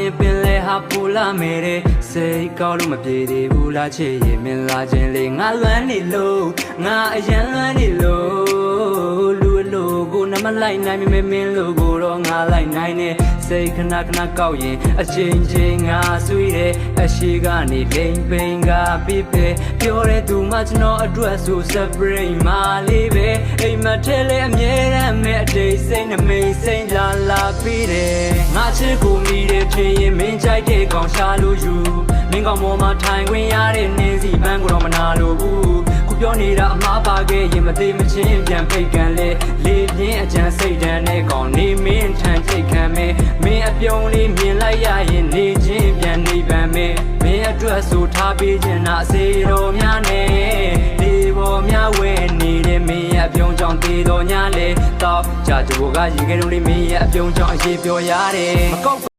ရင်ပင်လဲဟာပူလာမေတဲ့စိတ်ကောက်လို့မပြေသေးဘူးလားချစ်ရင်မင်းလာခြင်းလေငါလွမ်းနေလို့ငါအရင်လွမ်းနေလို့လူအလိုကိုနမလိုက်နိုင်မမင်းလို့ကိုတော့ငါလိုက်နိုင်နေစိတ်ခဏခဏကောက်ရင်အချိန်ချင်းငါဆွေးတယ်အရှိကနေလိမ်ပိန်ကပြစ်ပဲပြောတဲ့သူမှကျွန်တော်အတွက်ဆို separate မလေးပဲအိမ်မထဲလဲအမြဲတမ်းမဲ့အတိတ်စိတ်နှမိတ်စိတ်လာလာပြီးတယ်ငါချစ်ကိုမိတယ် ထင်ရင်မင်းကြိုက်တဲ့ကောင်ရှာလို့ယူမင်းကောင်ပေါ်မှာထိုင်ခွင့်ရတဲ့နင်းစီပန်းကိုတော့မနာလို့ဘူးခုပြောနေတာအမှားပါခဲ့ရင်မသေးမချင်းပြန်ဖိတ်ကန်လေလေပြင်းအကြံစိတ်ဓာတ်နဲ့ကောင်နေမင်းထန်ချိတ်ခံမယ်မင်းအပြုံးလေးမြင်လိုက်ရရင်နေချင်းပြန်နေပန်မယ်မင်းအတွက်ဆိုထားပေးခြင်းနာစေတော်များနဲ့ဒီပေါ်များဝဲနေတဲ့မင်းရဲ့အပြုံးကြောင့်တေတော်ညာလေတော့ကြာကြိုကရေခဲလုံးလေးမင်းရဲ့အပြုံးကြောင့်အရေးပြောရတယ်မကောက်